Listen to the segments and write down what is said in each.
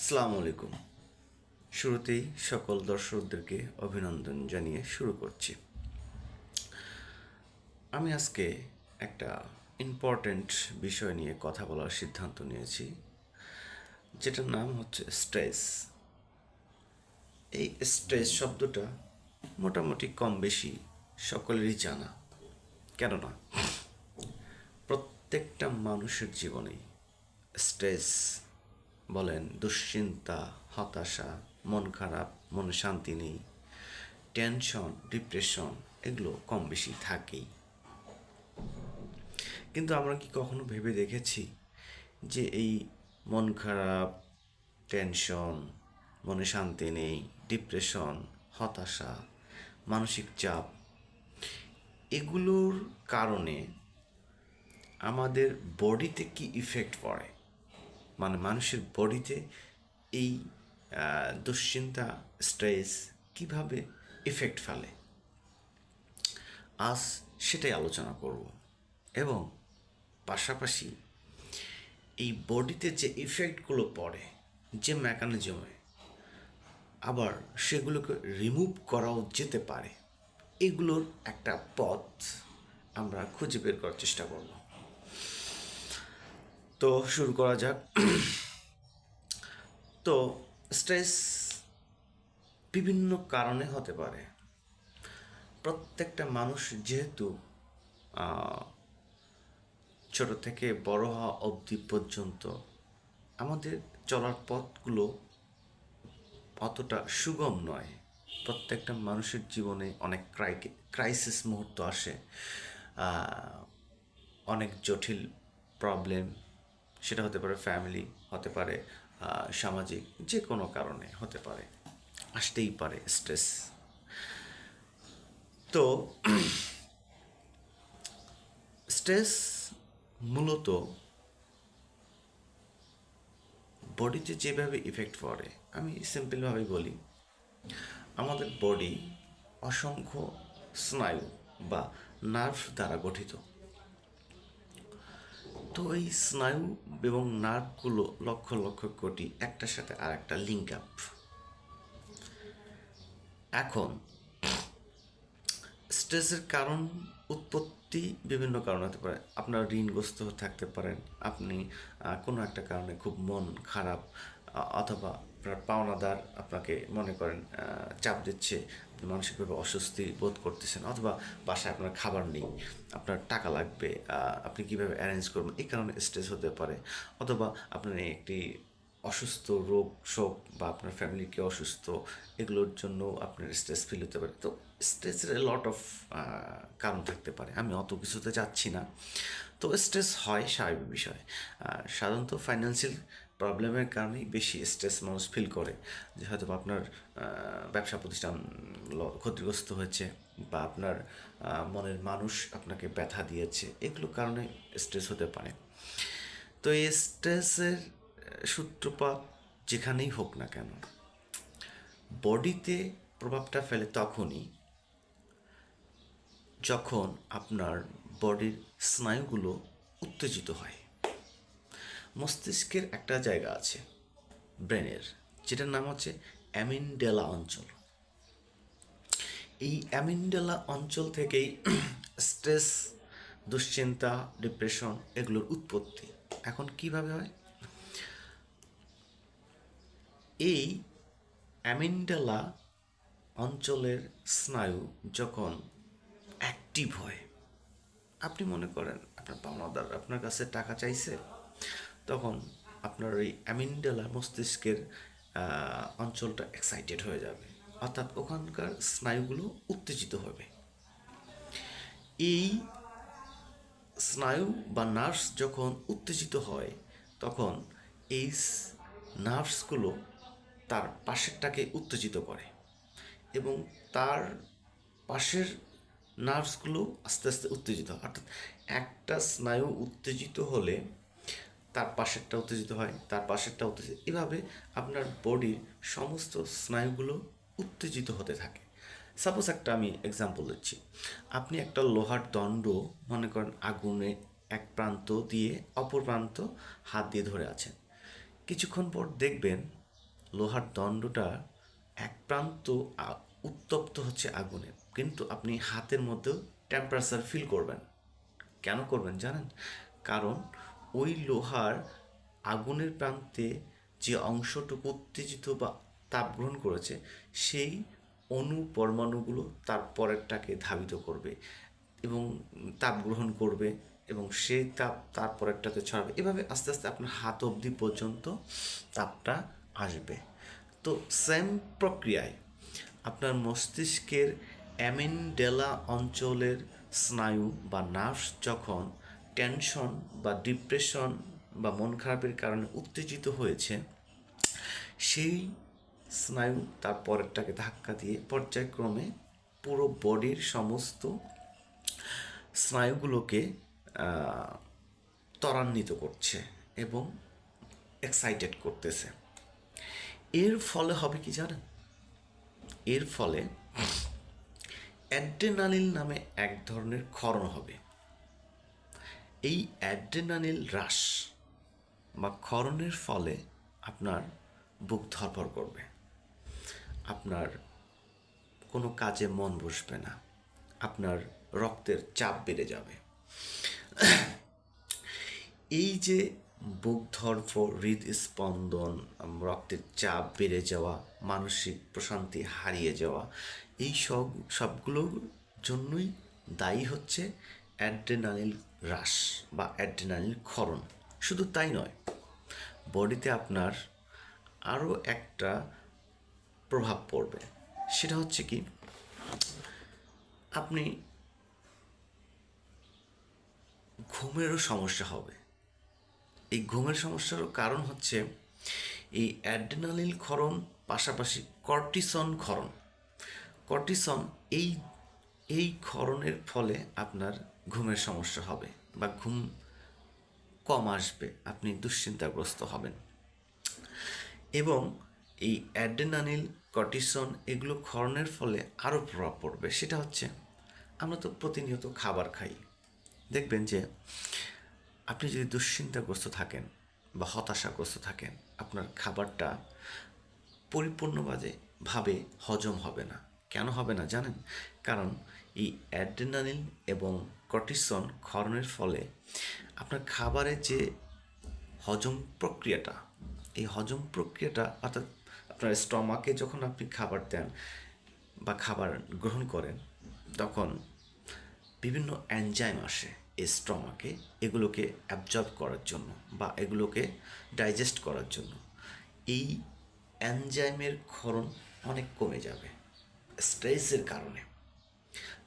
আসসালামু আলাইকুম। শুরুতেই সকল দর্শকদেরকে অভিনন্দন জানিয়ে শুরু করছি। আমি আজকে একটা ইম্পর্ট্যান্ট বিষয় নিয়ে কথা বলার সিদ্ধান্ত নিয়েছি, যেটার নাম হচ্ছে স্ট্রেস এই স্ট্রেস শব্দটা মোটামুটি কম বেশি সকলেরই জানা, কেননা প্রত্যেকটা মানুষের জীবনেই স্ট্রেস বলেন, দুশ্চিন্তা, হতাশা, মন খারাপ, মনে শান্তি নেই, টেনশন, ডিপ্রেশন, এগুলো কম বেশি থাকেই। কিন্তু আমরা কি কখনো ভেবে দেখেছি যে এই মন খারাপ, টেনশন, মনে শান্তি নেই, ডিপ্রেশন, হতাশা, মানসিক চাপ, এগুলোর কারণে আমাদের বডিতে কি ইফেক্ট পড়ে? মানে মানুষের বডিতে এই দুশ্চিন্তা, স্ট্রেস কীভাবে ইফেক্ট ফেলে? আজ সেটাই আলোচনা করব। এবং পাশাপাশি এই বডিতে যে ইফেক্টগুলো পড়ে, যে মেকানিজমে আবার সেগুলোকে রিমুভ করাও যেতে পারে। এগুলোর একটা পথ আমরা খুঁজে বের করার চেষ্টা করব। তো শুরু করা যাক। তো স্ট্রেস বিভিন্ন কারণে হতে পারে। প্রত্যেকটা মানুষ যেহেতু ছোট থেকে বড় হওয়া অবধি পর্যন্ত আমাদের চলার পথগুলো অতটা সুগম নয়। প্রত্যেকটা মানুষের জীবনে অনেক ক্রাই ক্রাইসিস মুহূর্ত আসে। অনেক জটিল প্রবলেম সেটা হতে পারে ফ্যামিলি হতে পারে সামাজিক যে কোনো কারণে হতে পারে। আসতেই পারে স্ট্রেস তো স্ট্রেস মূলত বডিতে যেভাবে ইফেক্ট পড়ে, আমি সিম্পলভাবে বলি, আমাদের বডি অসংখ্য স্নায়ু বা নার্ভ দ্বারা গঠিত। তো এই স্নায়ু এবং নার্ভগুলো লক্ষ লক্ষ কোটি একটার সাথে আর একটা লিঙ্ক আপ এখন, স্ট্রেসের কারণ উৎপত্তি বিভিন্ন কারণ হতে পারে। আপনার ঋণগ্রস্ত থাকতে পারেন। আপনি কোনো একটা কারণে খুব মন খারাপ অথবা আপনার পাওনাদার আপনাকে মনে করেন চাপ দিচ্ছে মানসিকভাবে অস্বস্তি বোধ করতেছেন অথবা বাসায় আপনার খাবার নেই, আপনার টাকা লাগবে আপনি কীভাবে অ্যারেঞ্জ করবেন? এই কারণে স্ট্রেস হতে পারে। অথবা আপনার একটি অসুস্থ রোগ শোক বা আপনার ফ্যামিলি কেউ অসুস্থ, এগুলোর জন্য আপনার স্ট্রেস ফিল হতে পারে। তো স্ট্রেসের লট অফ কারণ থাকতে পারে। আমি অত কিছুতে যাচ্ছি না। তো স্ট্রেস হয় স্বাভাবিক বিষয়। সাধারণত ফাইন্যান্সিয়াল প্রবলেমের কারণেই বেশি স্ট্রেস মানুষ ফিল করে যে হয়তো আপনার ব্যবসা প্রতিষ্ঠান ক্ষতিগ্রস্ত হয়েছে বা আপনার মনের মানুষ আপনাকে ব্যথা দিয়েছে এগুলো কারণে স্ট্রেস হতে পারে। তো এই স্ট্রেসের সূত্রপাত যেখানেই হোক না কেন বডিতে প্রভাবটা ফেলে তখনই যখন আপনার বডির স্নায়ুগুলো উত্তেজিত হয়। মস্তিষ্কের একটা জায়গা আছে, ব্রেনের, যেটার নাম হচ্ছে অ্যামিনডেলা অঞ্চল। এই অ্যামিনডেলা অঞ্চল থেকেই স্ট্রেস, দুশ্চিন্তা, ডিপ্রেশন এগুলোর উৎপত্তি। এখন কীভাবে হয়? এই অ্যামিনডেলা অঞ্চলের স্নায়ু যখন অ্যাক্টিভ হয়, আপনি মনে করেন আপনার পাওনাদার আপনার কাছে টাকা চাইছে তখন আপনার ওই অ্যামিনডেলা মস্তিষ্কের অঞ্চলটা এক্সাইটেড হয়ে যাবে। অর্থাৎ ওখানকার স্নায়ুগুলো উত্তেজিত হবে। এই স্নায়ু বা নার্ভস যখন উত্তেজিত হয়, তখন এই নার্ভসগুলো তার পাশেরটাকে উত্তেজিত করে এবং তার পাশের নার্ভসগুলো আস্তে আস্তে উত্তেজিত হয়। অর্থাৎ একটা স্নায়ু উত্তেজিত হলে তার পাশেরটা উত্তেজিত হয়, তার পাশেরটা উত্তেজিত, এভাবে আপনার বডির সমস্ত স্নায়ুগুলো উত্তেজিত হতে থাকে। সাপোজ একটা আমি এক্সাম্পল দিচ্ছি। আপনি একটা লোহার দণ্ড, মনে করেন আগুনে এক প্রান্ত দিয়ে অপর প্রান্ত হাত দিয়ে ধরে আছেন। কিছুক্ষণ পর দেখবেন লোহার দণ্ডটা এক প্রান্ত উত্তপ্ত হচ্ছে আগুনে। কিন্তু আপনি হাতের মধ্যেও টেম্পারেচার ফিল করবেন। কেন করবেন জানেন? কারণ ওই লোহার আগুনের প্রান্তে যে অংশটুকু উত্তেজিত বা তাপ গ্রহণ করেছে, সেই অণু পরমাণুগুলো তার পরেরটাকে ধাবিত করবে এবং তাপ গ্রহণ করবে এবং সেই তাপ তার পরেরটাতে ছড়াবে। এভাবে আস্তে আস্তে আপনার হাত অবধি পর্যন্ত তাপটা আসবে। তো সেম প্রক্রিয়ায় আপনার মস্তিষ্কের অ্যামিনডেলা অঞ্চলের স্নায়ু বা নার্ভস যখন টেনশন বা ডিপ্রেশন বা মন খারাপের কারণে উত্তেজিত হয়েছে, সেই স্নায়ু তার পরেরটাকে ধাক্কা দিয়ে পর্যায়ক্রমে পুরো বডির সমস্ত স্নায়ুগুলোকে ত্বরান্বিত করছে এবং এক্সাইটেড করতেছে। এর ফলে হবে কি জানেন? এর ফলে অ্যাড্রেনালিল নামে এক ধরনের ক্ষরণ হবে। এই অ্যাড্রেনালিল হ্রাস বা ক্ষরণের ফলে আপনার বুক ধরপর করবে। আপনার কোনো কাজে মন বসবে না। আপনার রক্তের চাপ বেড়ে যাবে। এই যে বুক ধরফর হৃদস্পন্দন, রক্তের চাপ বেড়ে যাওয়া, মানসিক প্রশান্তি হারিয়ে যাওয়া, এই সব, সবগুলোর জন্যই দায়ী হচ্ছে অ্যাড্রেনালিল হ্রাস বা অ্যাড্রেনালিল ক্ষরণ। শুধু তাই নয়, বডিতে আপনার আরও একটা প্রভাব পড়বে। সেটা হচ্ছে কি, আপনি ঘুমেরও সমস্যা হবে। এই ঘুমের সমস্যারও কারণ হচ্ছে এই অ্যাড্রেনালিল ক্ষরণ, পাশাপাশি কর্টিসন ক্ষরণ। কর্টিসন এই এই ক্ষরণের ফলে আপনার ঘুমের সমস্যা হবে বা ঘুম কম আসবে, আপনি দুশ্চিন্তাগ্রস্ত হবেন। এবং এই অ্যাড্রেনালিল কর্টিসন এগুলো ক্ষরণের ফলে আরও প্রভাব পড়বে। সেটা হচ্ছে আমরা তো প্রতিনিয়ত খাবার খাই। দেখবেন যে আপনি যদি দুশ্চিন্তাগ্রস্ত থাকেন বা হতাশাগ্রস্ত থাকেন, আপনার খাবারটা পরিপূর্ণভাবে ভাবে হজম হবে না। কেন হবে না জানেন? কারণ এই অ্যাড্রেনালিন এবং কর্টিসন ক্ষরণের ফলে আপনার খাবারের যে হজম প্রক্রিয়াটা, এই হজম প্রক্রিয়াটা অর্থাৎ আপনার স্টমাকে যখন আপনি খাবার দেন বা খাবার গ্রহণ করেন, তখন বিভিন্ন অ্যানজাইম আসে এই স্টমাকে, এগুলোকে অ্যাবজর্ব করার জন্য বা এগুলোকে ডাইজেস্ট করার জন্য। এই অ্যানজাইমের ক্ষরণ অনেক কমে যাবে স্ট্রেসের কারণে।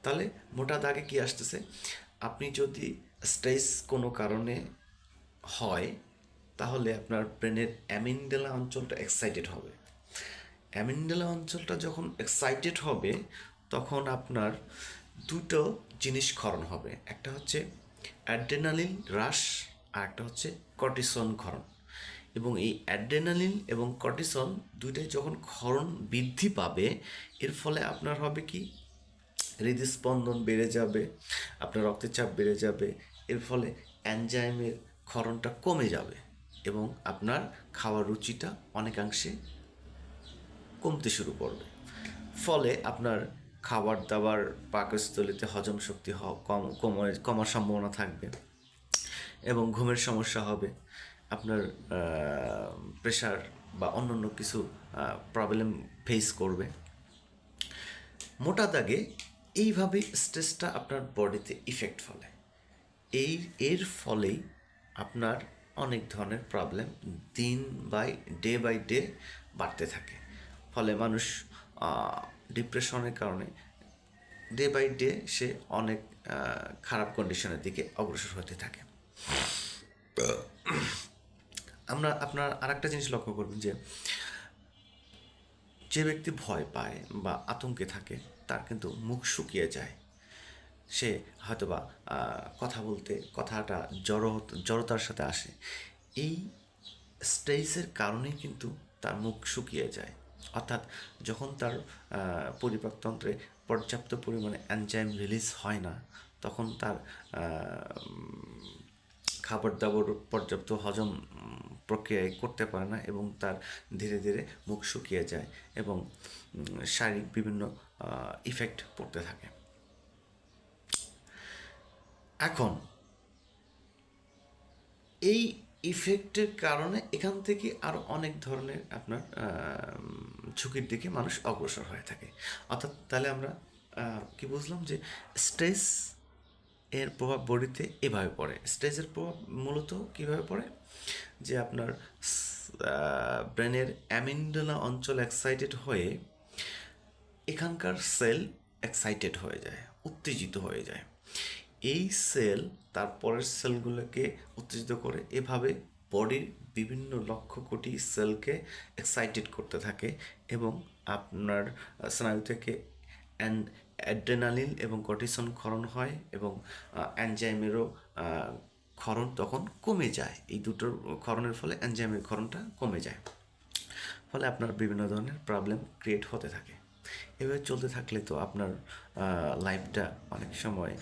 তাহলে মোটা দাগে কি আসতেছে? আপনি যদি স্ট্রেস কোনো কারণে হয়, তাহলে আপনার ব্রেনের অ্যামিনডেলা অঞ্চলটা এক্সাইটেড হবে। অ্যামিনডেলা অঞ্চলটা যখন এক্সাইটেড হবে, তখন আপনার দুটো জিনিস ক্ষরণ হবে। একটা হচ্ছে অ্যাড্রেনালিন হ্রাস আর একটা হচ্ছে কর্টিসন ক্ষরণ। এবং এই অ্যাড্রেনালিন এবং কর্টিসন দুইটাই যখন ক্ষরণ বৃদ্ধি পাবে, এর ফলে আপনার হবে কি? হৃদস্পন্দন বেড়ে যাবে, আপনার রক্তচাপ বেড়ে যাবে, এর ফলে অ্যানজাইমের ক্ষরণটা কমে যাবে এবং আপনার খাওয়ার রুচিটা অনেকাংশে কমতে শুরু করবে। ফলে আপনার খাবার দাবার পাকস্থলিতে হজম শক্তি কম কমার কমার সম্ভাবনা থাকবে এবং ঘুমের সমস্যা হবে, আপনার প্রেশার বা অন্যান্য কিছু প্রবলেম ফেস করবে। মোটা দাগে এইভাবে স্ট্রেসটা আপনার বডিতে ইফেক্ট ফলে। এই, এর ফলেই আপনার অনেক ধরনের প্রবলেম দিন বাই ডে বাই ডে বাড়তে থাকে। ফলে মানুষ ডিপ্রেশনের কারণে ডে বাই ডে সে অনেক খারাপ কন্ডিশনের দিকে অগ্রসর হতে থাকে। আমরা, আপনার আরেকটা জিনিস লক্ষ্য করবেন যে যে ব্যক্তি ভয় পায় বা আতঙ্কে থাকে, তার কিন্তু মুখ শুকিয়ে যায়। সে হয়তোবা কথা বলতে, কথাটা জড় জড়তার সাথে আসে। এই স্ট্রেসের কারণেই কিন্তু তার মুখ শুকিয়ে যায়। অর্থাৎ যখন তার পরিপাকতন্ত্রে পর্যাপ্ত পরিমাণে অ্যানজাইম রিলিজ হয় না, তখন তার খাবার দাবার পর্যাপ্ত হজম প্রক্রিয়ায় করতে পারে না এবং তার ধীরে ধীরে মুখ শুকিয়ে যায় এবং শারীরিক বিভিন্ন ইফেক্ট পড়তে থাকে। এখন, এই ইফেক্টের কারণে এখান থেকে আরও অনেক ধরনের আপনার ঝুঁকির দিকে মানুষ অগ্রসর হয়ে থাকে। অর্থাৎ তাহলে আমরা কি বুঝলাম যে স্ট্রেস এর প্রভাব বডিতে এভাবে পড়ে। স্ট্রেসের প্রভাব মূলত কীভাবে পড়ে? যে আপনার ব্রেনের অ্যামিন্ডোলা অঞ্চল এক্সাইটেড হয়ে এখানকার সেল এক্সাইটেড হয়ে যায়, উত্তেজিত হয়ে যায়। এই সেল তারপরের সেলগুলোকে উত্তেজিত করে এভাবে বডির বিভিন্ন লক্ষ কোটি সেলকে এক্সাইটেড করতে থাকে এবং আপনার স্নায়ু থেকে অ্যান্ড অ্যাড্রেনালিন এবং কর্টিসন ক্ষরণ হয় এবং অ্যানজাইমেরও ক্ষরণ তখন কমে যায়। এই দুটোর ক্ষরণের ফলে অ্যানজাইমের ক্ষরণটা কমে যায়। ফলে আপনার বিভিন্ন ধরনের প্রবলেম ক্রিয়েট হতে থাকে। এভাবে চলতে থাকলে তো আপনার লাইফটা অনেক সময়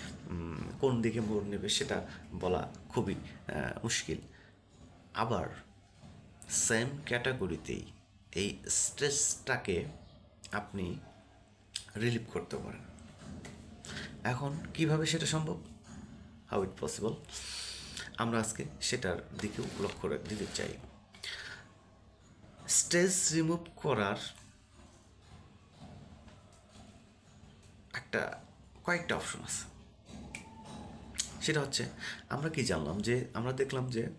কোন দিকে মোড় নেবে সেটা বলা খুবই মুশকিল। আবার সেম ক্যাটাগরিতেই এই স্ট্রেসটাকে আপনি রিলিভ করতে পারেন। এখন কীভাবে সেটা সম্ভব? হাউ ইট পসিবল আমরা আজকে সেটার দিকেও লক্ষ্য দিতে চাই। স্ট্রেস রিমুভ করার একটা কয়েকটা অপশন আছে। সেটা হচ্ছে, আমরা কি জানলাম যে, আমরা দেখলাম যে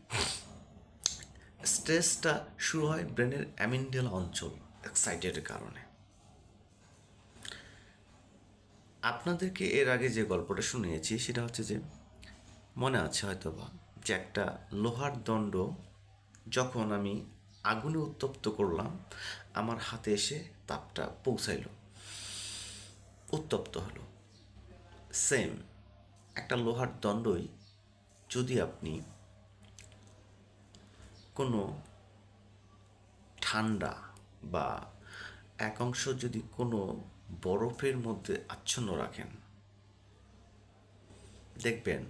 স্ট্রেসটা শুরু হয় ব্রেনের অ্যামিন্ডেল অঞ্চল এক্সাইটেডের কারণে। আপনাদেরকে এর আগে যে গল্পটা শুনিয়েছি, সেটা হচ্ছে যে, মনে আছে হয়তো বা যে একটা লোহার দণ্ড যখন আমি আগুনে উত্তপ্ত করলাম, আমার হাতে এসে তাপটা পৌঁছাইল। উত্তপ্ত হলো। সেম একটা লোহার দণ্ডই যদি আপনি কোনো ঠান্ডা বা এক অংশ যদি কোনো বরফের মধ্যে আচ্ছন্ন রাখেন, দেখবেন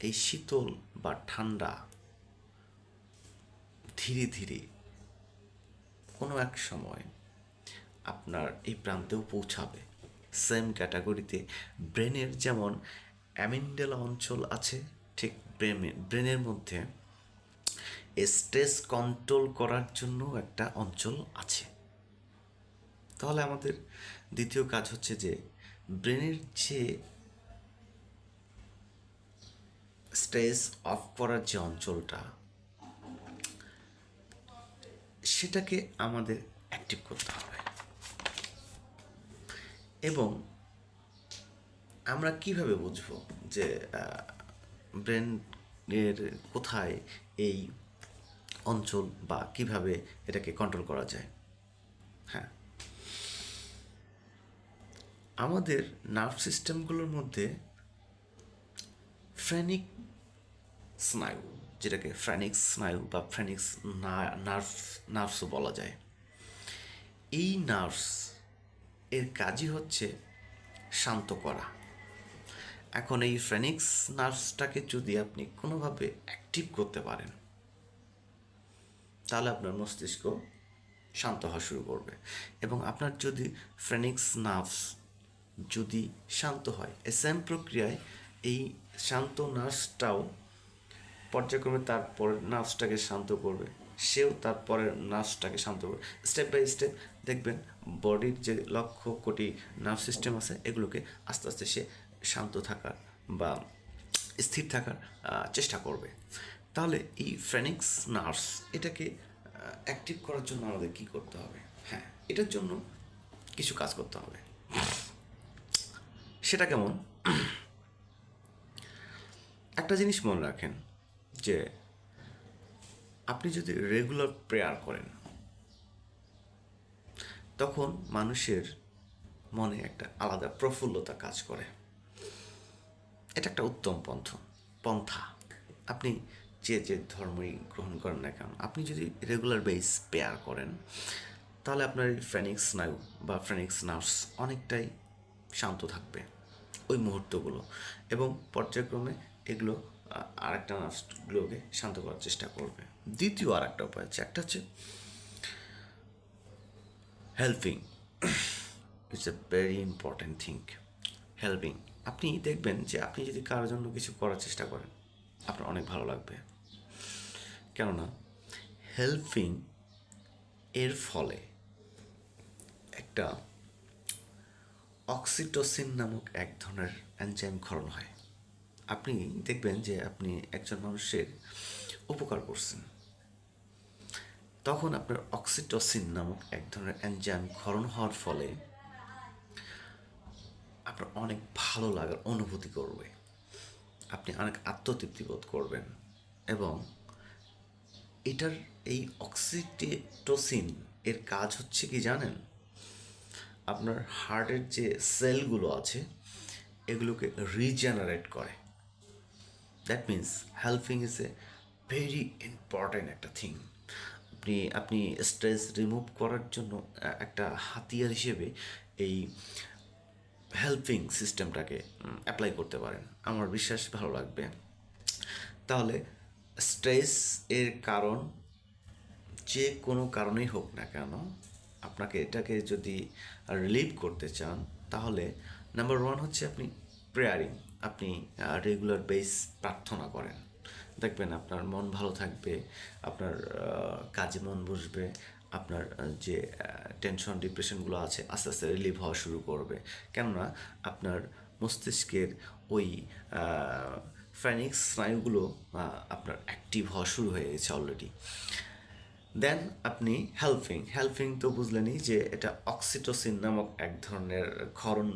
এই শীতল বা ঠান্ডা, ধীরে ধীরে কোনো এক সময় আপনার এই প্রান্তেও পৌঁছাবে। সেম ক্যাটাগরিতে ব্রেনের যেমন অ্যামিন্ডেলা অঞ্চল আছে, ঠিক ব্রেনে ব্রেনের মধ্যে স্ট্রেস কন্ট্রোল করার জন্য একটা অঞ্চল আছে। তাহলে আমাদের দ্বিতীয় কাজ হচ্ছে যে ব্রেনের যে স্ট্রেস অফ করার যে অঞ্চলটা, সেটাকে আমাদের অ্যাক্টিভ করতে হবে। এবং আমরা কীভাবে বুঝব যে ব্রেনের কোথায় এই অঞ্চল বা কীভাবে এটাকে কন্ট্রোল করা যায়? হ্যাঁ। আমাদের নার্ভ সিস্টেমগুলোর মধ্যে ফ্রেনিক স্নায়ু, যেটাকে ফ্রেনিক্স স্নায়ু বা ফ্রেনিক্স নার্ভ নার্ভসও বলা যায়। এই নার্ভস এর কাজই হচ্ছে শান্ত করা। এখন এই ফ্রেনিক্স নার্ভসটাকে যদি আপনি কোনোভাবে অ্যাক্টিভ করতে পারেন, তাহলে আপনার মস্তিষ্ক শান্ত হওয়া শুরু করবে। এবং আপনার যদি ফ্রেনিক্স নার্ভস যদি শান্ত হয় এই সেম প্রক্রিয়ায় এই শান্ত নার্ভসটাও পর্যায়ক্রমে তারপর নার্ভসটাকে শান্ত করবে। সেও তারপরের নার্ভসটাকে শান্ত করবে। স্টেপ বাই স্টেপ দেখবেন বডির যে লক্ষ কোটি নার্ভ সিস্টেম আছে, এগুলোকে আস্তে আস্তে সে শান্ত থাকার বা স্থির থাকার চেষ্টা করবে। তাহলে এই ফ্রেনিক্স নার্ভস এটাকে অ্যাক্টিভ করার জন্য আমাদের কী করতে হবে? হ্যাঁ এটার জন্য কিছু কাজ করতে হবে। সেটা কেমন? একটা জিনিস মনে রাখেন যে আপনি যদি রেগুলার প্রেয়ার করেন, তখন মানুষের মনে একটা আলাদা প্রফুল্লতা কাজ করে। এটা একটা উত্তম পন্থ, পন্থা। আপনি যে যে ধর্মই গ্রহণ করেন না কেন, আপনি যদি রেগুলার বেস পেয়ার করেন, তাহলে আপনার ফ্রেনিক্স স্নায়ু বা ফ্রেনিক্স নার্ভস অনেকটাই শান্ত থাকবে ওই মুহূর্তগুলো। এবং পর্যায়ক্রমে এগুলো আরেকটা নার্ভসগুলোকে শান্ত করার চেষ্টা করবে। দ্বিতীয় আর একটা উপায় আছে একটা হচ্ছে helping it's a very important thing helping আপনি দেখবেন যে আপনি যদি কারোর জন্য কিছু করার চেষ্টা করেন, আপনার অনেক ভালো লাগবে। কেননা হেল্পিং এর ফলে একটা অক্সিটোসিন নামক এক ধরনের এনজাইম ক্ষরণ হয়। আপনি দেখবেন যে আপনি একজন মানুষের উপকার করছেন। তখন আপনার অক্সিটোসিন নামক এক ধরনের এনজাইম ক্ষরণ হওয়ার ফলে আপনার অনেক ভালো লাগার অনুভূতি করবে। আপনি অনেক আত্মতৃপ্তি বোধ করবেন এবং এটার এই অক্সিটোসিন এর কাজ হচ্ছে কি জানেন? আপনার হার্টের যে সেলগুলো আছে, এগুলোকে রিজেনারেট করে। That means helping is a very important একটা থিং আপনি আপনি স্ট্রেস রিমুভ করার জন্য একটা হাতিয়ার হিসেবে এই হেল্পিং সিস্টেমটাকে অ্যাপ্লাই করতে পারেন। আমার বিশ্বাস ভালো লাগবে। তাহলে স্ট্রেস এর কারণ যে কোনো কারণেই হোক না কেন, আপনাকে এটাকে যদি রিলিভ করতে চান, তাহলে নাম্বার ওয়ান হচ্ছে আপনি প্রেয়ারিং আপনি রেগুলার বেস প্রার্থনা করেন। দেখবেন আপনার মন ভালো থাকবে, আপনার কাজে মন বসবে, আপনার যে টেনশন ডিপ্রেশনগুলো আছে, আস্তে আস্তে রিলিভ হওয়া শুরু করবে। কেননা আপনার মস্তিষ্কের ওই ফ্যানিক্স স্নায়ুগুলো আপনার অ্যাক্টিভ হওয়া শুরু হয়ে গেছে অলরেডি দেন আপনি হেল্পিং হেল্পিং তো বুঝলেনই যে এটা অক্সিটোসিন নামক এক ধরনের ক্ষরণ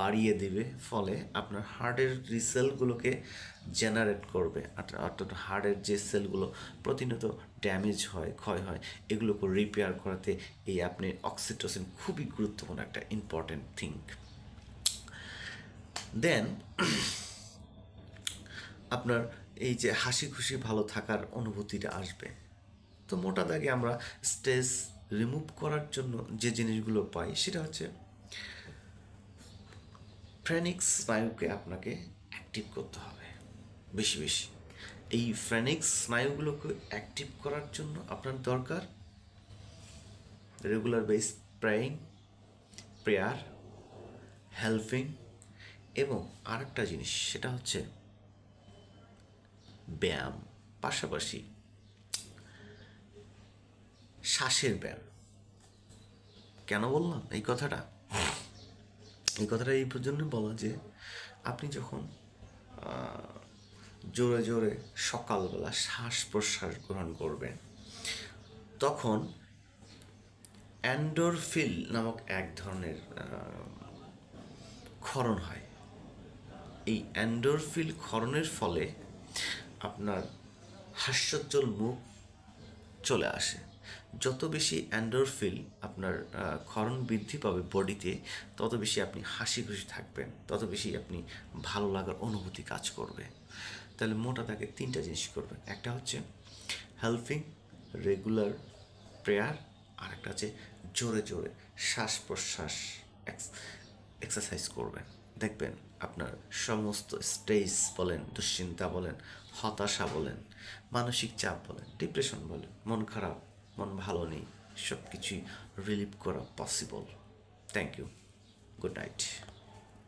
বাড়িয়ে দিবে, ফলে আপনার হার্টের রিসেলগুলোকে জেনারেট করবে অর্থাৎ হার্টের যে সেলগুলো প্রতিনিয়ত ড্যামেজ হয়, ক্ষয় হয়, এগুলোকে রিপেয়ার করাতে এই আপনি অক্সিটোসিন খুবই গুরুত্বপূর্ণ একটা ইম্পর্টেন্ট থিং দেন আপনার এই যে হাসি খুশি ভালো থাকার অনুভূতিটা আসবে। তো মোটা দাগে আমরা স্ট্রেস রিমুভ করার জন্য যে জিনিসগুলো পাই, সেটা হচ্ছে ফ্রেনিক্স স্নায়ুকে আপনাকে অ্যাক্টিভ করতে হবে। বেশি বেশি। এই ফ্রেনিক্স স্নায়ুগুলোকে অ্যাক্টিভ করার জন্য আপনার দরকার regular base praying prayer helping এবং আরেকটা জিনিস, সেটা হচ্ছে ব্যায়াম। পাশাপাশি শ্বাসের ব্যায়াম। কেন বললাম? এই কথাটা? এই কথাটা এই জন্য বলা যে, আপনি যখন জোরে জোরে সকালবেলা শ্বাস প্রশ্বাস গ্রহণ করবেন, তখন অ্যান্ডোরফিল নামক এক ধরনের ক্ষরণ হয়। এই অ্যান্ডোরফিল ক্ষরণের ফলে আপনার হাস্যোজ্জ্বল মুখ চলে আসে। যত বেশি অ্যান্ডোরফিল আপনার ক্ষরণ বৃদ্ধি পাবে বডিতে, তত বেশি আপনি হাসি খুশি থাকবেন, তত বেশি আপনি ভালো লাগার অনুভূতি কাজ করবে। তাহলে মোটা তাকে তিনটা জিনিস করবেন। একটা হচ্ছে হেল্পিং রেগুলার প্রেয়ার আর একটা হচ্ছে জোরে জোরে শ্বাস প্রশ্বাস এক্সারসাইজ করবেন। দেখবেন আপনার সমস্ত স্ট্রেস বলেন, দুশ্চিন্তা বলেন, হতাশা বলেন, মানসিক চাপ বলেন ডিপ্রেশন বলেন, মন খারাপ মন ভালো নেই সব কিছুই রিলিভ করা possible thank you good night